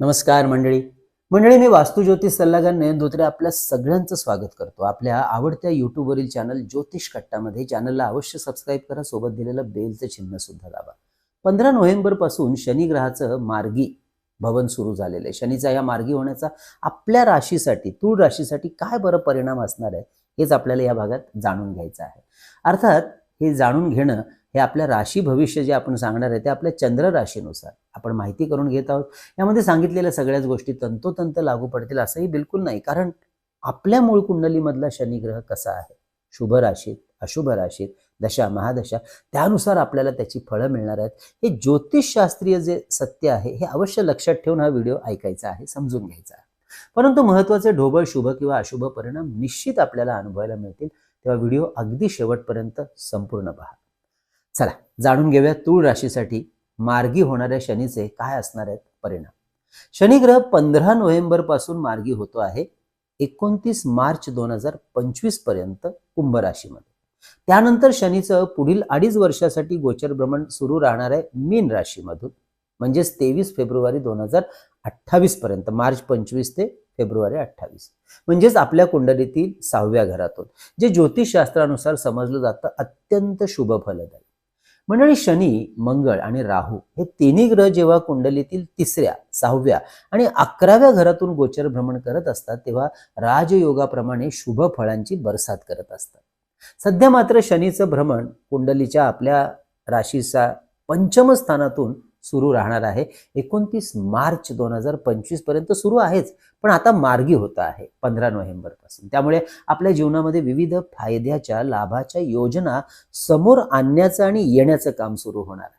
नमस्कार मंडळी. मंडळी मी वास्तुज्योतिष सल्लागार नयन धोत्रे आपल्या सगळ्यांचं स्वागत करतो. आपल्या आवडत्या युट्यूबवरील चॅनल ज्योतिष कट्टामध्ये चॅनलला अवश्य सबस्क्राईब करा सोबत दिलेलं बेलचं चिन्ह सुद्धा दाबा. पंधरा नोव्हेंबरपासून मार्गी भवन सुरू झालेलं आहे. शनीचा या मार्गी होण्याचा आपल्या राशीसाठी तूळ राशीसाठी काय बरं परिणाम असणार आहे हेच आपल्याला या भागात जाणून घ्यायचं आहे. अर्थात हे जाणून घेणं हे आपल्या राशी भविष्य जे आपण सांगणार आहे ते आपल्या चंद्र राशीनुसार. आपण माहिती करून घेत आहोत. यामध्ये सांगितलेल्या सगळ्याच गोष्टी तंतोतंत लागू पडतील असंही बिलकुल नाही. कारण आपल्या मूळ कुंडलीमधला शनिग्रह कसा आहे? शुभ राशीत अशुभ राशीत दशा महादशा त्यानुसार आपल्याला त्याची फळं मिळणार आहेत. हे ज्योतिषशास्त्रीय जे सत्य आहे हे अवश्य लक्षात ठेवून हा व्हिडिओ ऐकायचा आहे समजून घ्यायचा आहे. परंतु महत्त्वाचे ढोबळ शुभ किंवा अशुभ परिणाम निश्चित आपल्याला अनुभवायला मिळतील तेव्हा व्हिडिओ अगदी शेवटपर्यंत संपूर्ण पहा. चला जाणून घेऊया तूळ राशीसाठी मार्गी होणाऱ्या शनीचे काय असणार आहेत परिणाम? शनिग्रह पंधरा नोव्हेंबरपासून मार्गी होतो आहे एकोणतीस मार्च दोन हजार पंचवीसपर्यंत कुंभ राशीमध्ये. त्यानंतर शनीचं पुढील अडीच वर्षासाठी गोचर भ्रमण सुरू राहणार आहे मीन राशीमधून. म्हणजेच तेवीस फेब्रुवारी दोन हजार अठ्ठावीस पर्यंत मार्च पंचवीस ते फेब्रुवारी अठ्ठावीस. म्हणजेच आपल्या कुंडलीतील सहाव्या घरातून. जे ज्योतिषशास्त्रानुसार समजलं जातं अत्यंत शुभ फलदायी. मंडळी शनी मंगळ आणि राहू हे तिन्ही ग्रह जेव्हा कुंडलीतील तिसऱ्या सहाव्या आणि अकराव्या घरातून गोचर भ्रमण करत असतात तेव्हा राजयोगाप्रमाणे शुभ फळांची बरसात करत असतात. सध्या मात्र शनीचं भ्रमण कुंडलीच्या आपल्या राशीचा पंचम स्थानातून सुरू राहणार आहे. एकोणतीस मार्च दोन हजार पंचवीसपर्यंत सुरू आहेच पण आता मार्गी होत आहे पंधरा नोव्हेंबरपासून. त्यामुळे आपल्या जीवनामध्ये विविध फायद्याच्या लाभाच्या योजना समोर आणण्याचं आणि येण्याचं काम सुरू होणार आहे.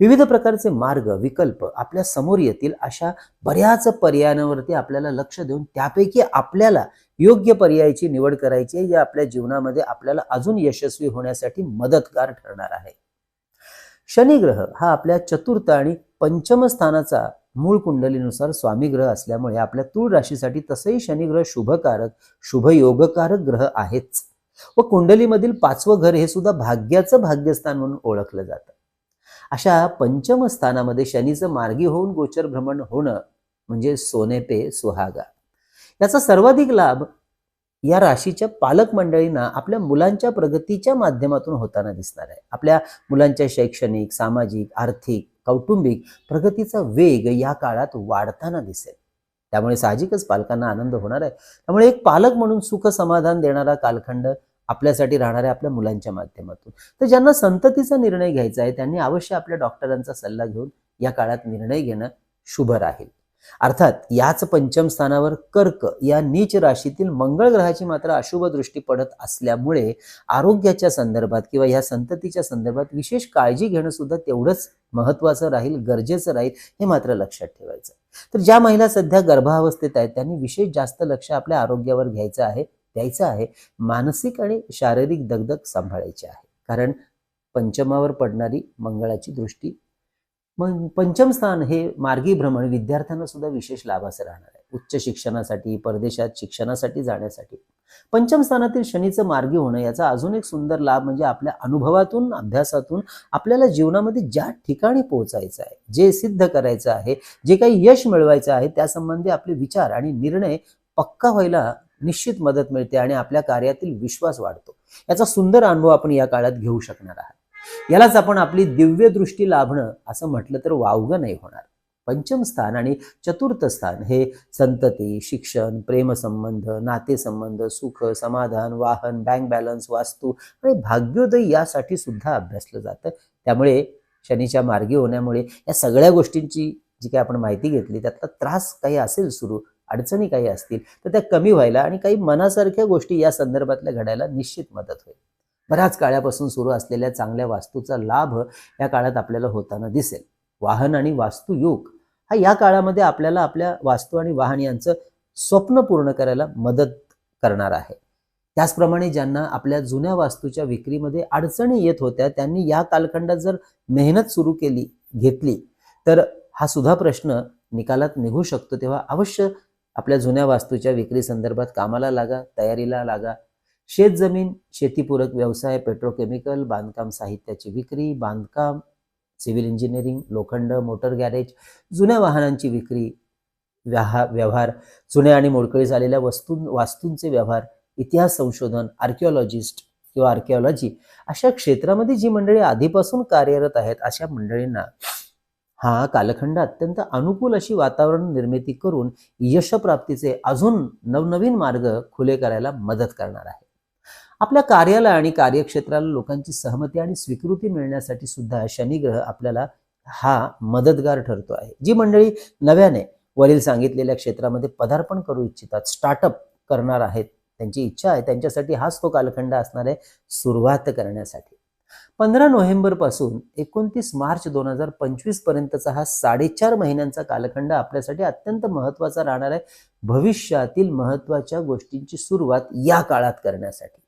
विविध प्रकारचे मार्ग विकल्प आपल्यासमोर येतील अशा बऱ्याच पर्यायांवरती आपल्याला लक्ष देऊन त्यापैकी आपल्याला योग्य पर्यायाची निवड करायची आहे जे आपल्या जीवनामध्ये आपल्याला अजून यशस्वी होण्यासाठी मदतगार ठरणार आहे. शनिग्रह हा आपल्या चतुर्थ आणि पंचम स्थानाचा मूळ कुंडलीनुसार स्वामी ग्रह असल्यामुळे आपल्या तूळ राशीसाठी तसंही शनिग्रह शुभकारक शुभयोगकारक ग्रह आहेच. व कुंडलीमधील पाचवं घर हे सुद्धा भाग्याचं भाग्यस्थान म्हणून ओळखलं जातं. अशा पंचम स्थानामध्ये शनीचं मार्गी होऊन गोचर भ्रमण होणं म्हणजे सोने पे सुहागा. याचा सर्वाधिक लाभ या राशीच्या पालक मंडळींना आपल्या मुलांच्या प्रगतीच्या माध्यमातून होताना दिसणार आहे. आपल्या मुलांच्या शैक्षणिक सामाजिक आर्थिक कौटुंबिक प्रगतीचा वेग या काळात वाढताना दिसेल. त्यामुळे साहजिकच पालकांना आनंद होणार आहे. त्यामुळे एक पालक म्हणून सुख समाधान देणारा कालखंड आपल्यासाठी राहणार आहे आपल्या मुलांच्या माध्यमातून. तर ज्यांना संततीचा निर्णय घ्यायचा आहे त्यांनी अवश्य आपल्या डॉक्टरांचा सल्ला घेऊन या काळात निर्णय घेणं शुभ राहील. अर्थात याच पंचम स्थानावर कर्क या नीच राशीतील मंगळ ग्रहाची मात्र अशुभ दृष्टी पडत असल्यामुळे आरोग्याच्या संदर्भात किंवा या संततीच्या संदर्भात विशेष काळजी घेणं सुद्धा तेवढंच महत्वाचं राहील गरजेचं राहील हे मात्र लक्षात ठेवायचं. तर ज्या महिला सध्या गर्भावस्थेत आहेत त्यांनी विशेष जास्त लक्ष आपल्या आरोग्यावर घ्यायचं आहे द्यायचं आहे मानसिक आणि शारीरिक दगदग सांभाळायची आहे. कारण पंचमावर पडणारी मंगळाची दृष्टी मग पंचम स्थान हे मार्गी भ्रमण विद्यार्थ्यांना सुद्धा विशेष लाभाचं राहणार आहे. उच्च शिक्षणासाठी परदेशात शिक्षणासाठी जाण्यासाठी. पंचम स्थानातील शनीचं मार्गी होणं याचा अजून एक सुंदर लाभ म्हणजे आपल्या अनुभवातून अभ्यासातून आपल्याला जीवनामध्ये ज्या ठिकाणी पोहोचायचं आहे जे सिद्ध करायचं आहे जे काही यश मिळवायचं आहे त्यासंबंधी आपले विचार आणि निर्णय पक्का व्हायला निश्चित मदत मिळते आणि आपल्या कार्यातील विश्वास वाढतो. याचा सुंदर अनुभव आपण या काळात घेऊ शकणार आहात. यालाच आपण आपली दिव्य दृष्टी लाभणं असं म्हटलं तर वावगं नाही होणार. पंचम स्थान आणि चतुर्थ स्थान हे संतती शिक्षण प्रेमसंबंध नातेसंबंध सुख समाधान वाहन बँक बॅलन्स वास्तू आणि भाग्योदय यासाठी सुद्धा अभ्यासलं जातं. त्यामुळे शनीच्या मार्गी होण्यामुळे या सगळ्या गोष्टींची जी काही आपण माहिती घेतली त्यातला त्रास काही असेल सुरू अडचणी काही असतील तर त्या कमी व्हायला आणि काही मनासारख्या गोष्टी या संदर्भातल्या घडायला निश्चित मदत होईल. बऱ्याच काळापासून सुरू असलेल्या चांगल्या वास्तूचा लाभ या काळात आपल्याला होताना दिसेल. वाहन आणि वास्तू हा या काळामध्ये आपल्याला आपल्या वास्तू आणि वाहन यांचं स्वप्न पूर्ण करायला मदत करणार आहे. त्याचप्रमाणे ज्यांना आपल्या जुन्या वास्तूच्या विक्रीमध्ये अडचणी येत होत्या त्यांनी या कालखंडात जर मेहनत सुरू केली घेतली तर हा सुद्धा प्रश्न निकालात निघू शकतो. तेव्हा अवश्य आपल्या जुन्या वास्तूच्या विक्री संदर्भात कामाला लागा तयारीला लागा शेतजमीन शेतीपूरक व्यवसाय पेट्रोकेमिकल बांधकाम साहित्याची विक्री बांधकाम सिव्हिल इंजिनिअरिंग लोखंड मोटर गॅरेज जुन्या वाहनांची विक्री व्याहा व्यवहार जुन्या आणि मोडकळी झालेल्या वस्तू वास्तूंचे व्यवहार इतिहास संशोधन आर्किओलॉजिस्ट किंवा आर्किओलॉजी अशा क्षेत्रामध्ये जी मंडळी आधीपासून कार्यरत आहेत अशा मंडळींना हा कालखंड अत्यंत अनुकूल अशी वातावरण निर्मिती करून यशप्राप्तीचे अजून नवनवीन मार्ग खुले करायला मदत करणार आहे. आपल्या कार्याला आणि कार्यक्षेत्राला लोकांची सहमती आणि स्वीकृती मिळण्यासाठी सुद्धा शनिग्रह आपल्याला हा मदतगार ठरतो आहे. जी मंडळी नव्याने वरील सांगितलेल्या क्षेत्रामध्ये पदार्पण करू इच्छितात स्टार्टअप करणार आहेत त्यांची इच्छा आहे त्यांच्यासाठी हाच तो कालखंड असणार आहे सुरुवात करण्यासाठी. पंधरा नोव्हेंबरपासून एकोणतीस मार्च दोन हजार पंचवीस पर्यंतचा हा साडेचार महिन्यांचा कालखंड आपल्यासाठी अत्यंत महत्त्वाचा राहणार आहे. भविष्यातील महत्त्वाच्या गोष्टींची सुरुवात या काळात करण्यासाठी.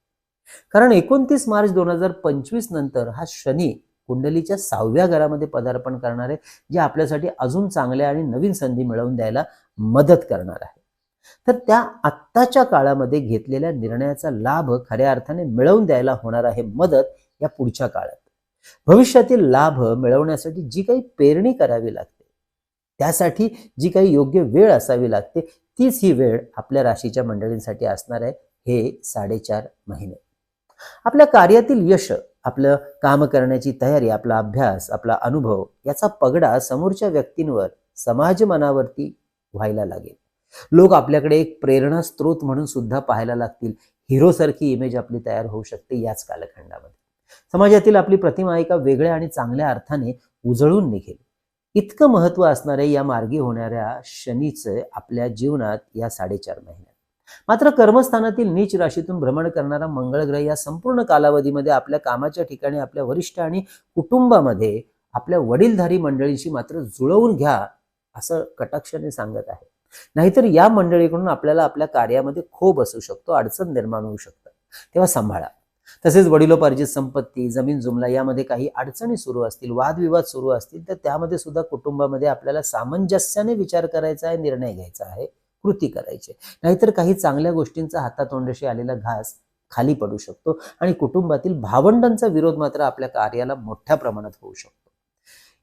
कारण एकोणतीस मार्च दोन हजार पंचवीस नंतर हा शनी कुंडलीच्या सहाव्या घरामध्ये पदार्पण करणार आहे जे आपल्यासाठी अजून चांगल्या आणि नवीन संधी मिळवून द्यायला मदत करणार आहे. तर त्या आत्ताच्या काळामध्ये घेतलेल्या निर्णयाचा लाभ खऱ्या अर्थाने मिळवून द्यायला होणार आहे मदत या पुढच्या काळात. भविष्यातील लाभ मिळवण्यासाठी जी काही पेरणी करावी लागते त्यासाठी जी काही योग्य वेळ असावी लागते तीच ही वेळ आपल्या राशीच्या मंडळींसाठी असणार आहे हे साडेचार महिने. आपल्या कार्यातील यश आपलं काम करण्याची तयारी आपला अभ्यास आपला अनुभव याचा पगडा समोरच्या व्यक्तींवर समाज मनावरती व्हायला लागेल. लोक आपल्याकडे एक प्रेरणा स्त्रोत म्हणून सुद्धा पाहायला लागतील. हिरोसारखी इमेज आपली तयार होऊ शकते याच कालखंडामध्ये. समाजातील आपली प्रतिमा एका वेगळ्या आणि चांगल्या अर्थाने उजळून निघेल. इतकं महत्त्व असणारे या मार्गी होणाऱ्या शनीचं आपल्या जीवनात या साडेचार महिन्यात. मात्र कर्मस्थानातील नीच राशीतून भ्रमण करणारा मंगळ ग्रह या संपूर्ण कालावधीमध्ये आपल्या कामाच्या ठिकाणी आपल्या वरिष्ठ आणि कुटुंबामध्ये आपल्या वडीलधारी मंडळींशी मात्र जुळवून घ्या असं कटाक्षाने सांगत आहे. नाहीतर या मंडळीकडून आपल्याला आपल्या कार्यामध्ये खो बसू शकतो अडचण निर्माण होऊ शकतं तेव्हा सांभाळा. तसेच वडिलोपार्जित संपत्ती जमीन जुमला यामध्ये काही अडचणी सुरू असतील वादविवाद सुरू असतील तर त्यामध्ये सुद्धा कुटुंबामध्ये आपल्याला सामंजस्याने विचार करायचा आहे निर्णय घ्यायचा आहे. कृती करायची. नाहीतर काही चांगल्या गोष्टींचा हातातोंडशी आलेला घास खाली पडू शकतो आणि कुटुंबातील भावंडांचा विरोध मात्र आपल्या कार्याला मोठ्या प्रमाणात होऊ शकतो.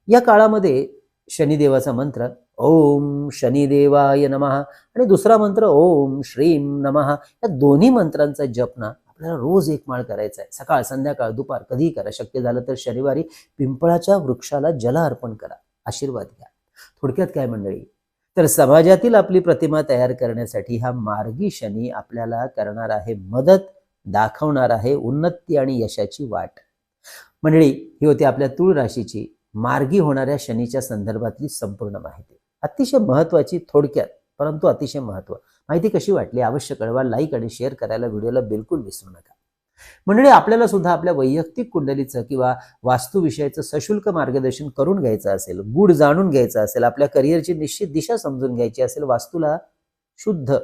या काळामध्ये शनिदेवाचा मंत्र ओम शनिदेवाय नमः आणि दुसरा मंत्र ओम श्रीम नमः या दोन्ही मंत्रांचा जप ना आपल्याला रोज एक माळ करायचा आहे. सकाळ संध्याकाळ दुपार कधीही करा. शक्य झालं तर शनिवारी पिंपळाच्या वृक्षाला जल अर्पण करा. आशीर्वाद घ्या. थोडक्यात काय मंडळी? तर समाजातील आपली प्रतिमा तयार करण्यासाठी हा मार्गी शनी आपल्याला करणार आहे मदत दाखवणार आहे उन्नती आणि यशाची वाट. मंडळी ही होती आपल्या तुळ राशीची मार्गी होणाऱ्या शनीच्या संदर्भातली संपूर्ण माहिती. अतिशय महत्वाची थोडक्यात परंतु अतिशय महत्त्व माहिती कशी वाटली? अवश्य कळवा लाईक आणि शेअर करायला व्हिडिओला बिलकुल विसरू नका. मंडळी आपल्याला सुद्धा आपल्या वैयक्तिक कुंडलीचं किंवा वास्तुविषयाचं सशुल्क मार्गदर्शन करून घ्यायचं असेल गुढ जाणून घ्यायचं असेल आपल्या करिअरची निश्चित दिशा समजून घ्यायची असेल वास्तूला शुद्ध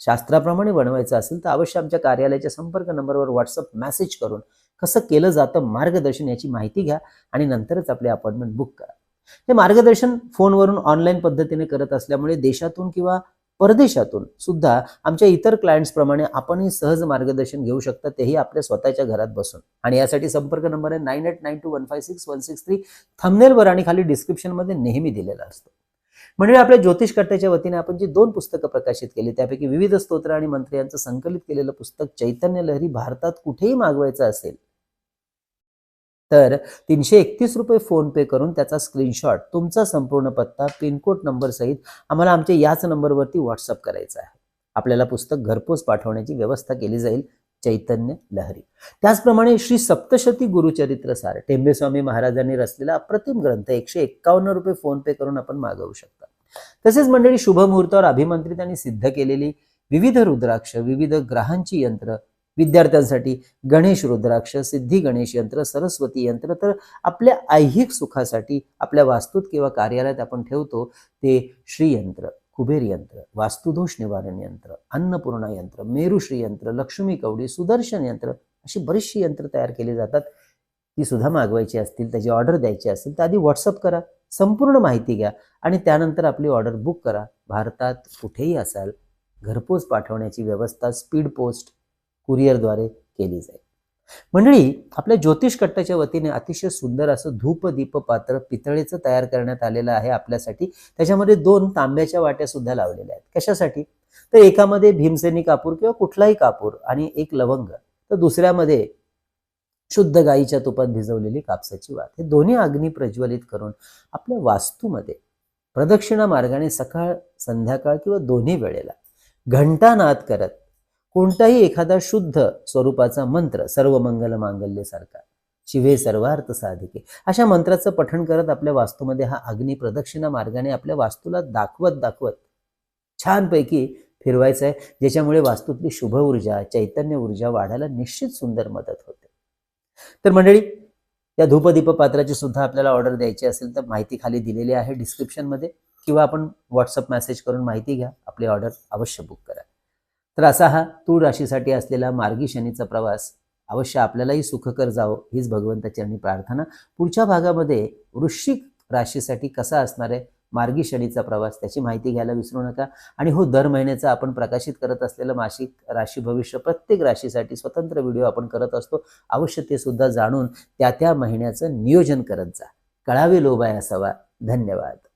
शास्त्राप्रमाणे बनवायचं असेल तर अवश्य आमच्या कार्यालयाच्या संपर्क नंबरवर व्हॉट्सअप मेसेज करून कसं केलं जातं मार्गदर्शन याची माहिती घ्या आणि नंतरच आपली अपॉइंटमेंट बुक करा. हे मार्गदर्शन फोनवरून ऑनलाईन पद्धतीने करत असल्यामुळे देशातून किंवा परदेशातून सुद्धा आमच्या इतर क्लायंट्स प्रमाणे आपणही सहज मार्गदर्शन घेऊ शकता तेही आपल्या स्वतःच्या घरात बसून. आणि यासाठी संपर्क नंबर आहे nine eight nine two one five six one six three थमनेलवर आणि खाली डिस्क्रिप्शनमध्ये नेहमी दिलेला असतो. म्हणजे आपल्या ज्योतिष कट्ट्याच्या वतीने आपण जी दोन पुस्तकं प्रकाशित केली त्यापैकी विविध स्तोत्र आणि मंत्र यांचं संकलित केलेलं पुस्तक चैतन्य लहरी भारतात कुठेही मागवायचं असेल तर तीनशे एकतीस रुपये फोन पे करून त्याचा स्क्रीनशॉट तुमचा संपूर्ण पत्ता पिनकोड नंबर सहित आम्हाला आमच्या याच नंबरवरती व्हॉट्सअप करायचा आहे. आपल्याला पुस्तक घरपोच पाठवण्याची व्यवस्था केली जाईल. चैतन्य लहरी. त्याचप्रमाणे श्री सप्तशती गुरुचरित्र सार टेंबेस्वामी महाराजांनी रचलेला अप्रतिम ग्रंथ एकशे एक्कावन्न रुपये फोन पे करून आपण मागवू शकता. तसेच मंडळी शुभ मुहूर्तावर अभिमंत्रित आणि सिद्ध केलेली विविध रुद्राक्ष विविध ग्रहांची यंत्र विद्यार्थ्यांसाठी गणेश रुद्राक्ष सिद्धी गणेश यंत्र सरस्वती यंत्र तर आपल्या ऐहिक सुखासाठी आपल्या वास्तूत किंवा कार्यालयात आपण ठेवतो ते श्रीयंत्र कुबेर यंत्र वास्तुदोष निवारण यंत्र अन्नपूर्णा यंत्र मेरुश्री यंत्र लक्ष्मी कवडी सुदर्शन यंत्र अशी बरीचशी यंत्र तयार केली जातात. ती सुद्धा मागवायची असतील त्याची ऑर्डर द्यायची असेल तर आधी व्हॉट्सअप करा संपूर्ण माहिती घ्या आणि त्यानंतर आपली ऑर्डर बुक करा. भारतात कुठेही असाल घरपोच पाठवण्याची व्यवस्था स्पीड पोस्ट कुरिअरद्वारे केली जाईल. मंडळी आपल्या ज्योतिष कट्टाच्या वतीने अतिशय सुंदर असं धूप दीप पात्र पितळेचं तयार करण्यात आलेलं आहे आपल्यासाठी. त्याच्यामध्ये दोन तांब्याच्या वाट्या सुद्धा लावलेल्या आहेत. कशासाठी? तर एकामध्ये भीमसेनी कापूर किंवा कुठलाही कापूर आणि एक लवंग. तर दुसऱ्यामध्ये शुद्ध गाईच्या तुपात भिजवलेली कापसाची वात. हे दोन्ही अग्नी प्रज्वलित करून आपल्या वास्तूमध्ये प्रदक्षिणा मार्गाने सकाळ संध्याकाळ किंवा दोन्ही वेळेला घंटानाद करत कोणताही एखादा शुद्ध स्वरूपाचा मंत्र सर्व मंगल मांगल्य सारखा. शिवे सर्वार्थ साधिके. अशा मंत्राचं पठण करत आपल्या वास्तूमध्ये हा अग्नी प्रदक्षिणा मार्गाने आपल्या वास्तूला दाखवत दाखवत छानपैकी फिरवायचं आहे ज्याच्यामुळे वास्तूतली शुभ ऊर्जा चैतन्य ऊर्जा वाढायला निश्चित सुंदर मदत होते. तर मंडळी या धूपदीप पात्राची सुद्धा आपल्याला ऑर्डर द्यायची असेल तर माहिती खाली दिलेली आहे डिस्क्रिप्शनमध्ये किंवा आपण व्हॉट्सअप मेसेज करून माहिती घ्या आपली ऑर्डर अवश्य बुक करा. तर असा हा तूळ राशीसाठी असलेला मार्गी शनीचा प्रवास. अवश्य आपल्यालाही सुखकर जावो हीच भगवंताची प्रार्थना. पुढच्या भागामध्ये वृश्चिक राशीसाठी कसा असणार आहे मार्गी शनीचा प्रवास त्याची माहिती घ्यायला विसरू नका. आणि हो दर महिन्याचा आपण प्रकाशित करत असलेलं मासिक राशी भविष्य प्रत्येक राशीसाठी स्वतंत्र व्हिडिओ आपण करत असतो. अवश्य ते सुद्धा जाणून त्या त्या महिन्याचं नियोजन करत जा. कळावे लोभाय असावा. धन्यवाद.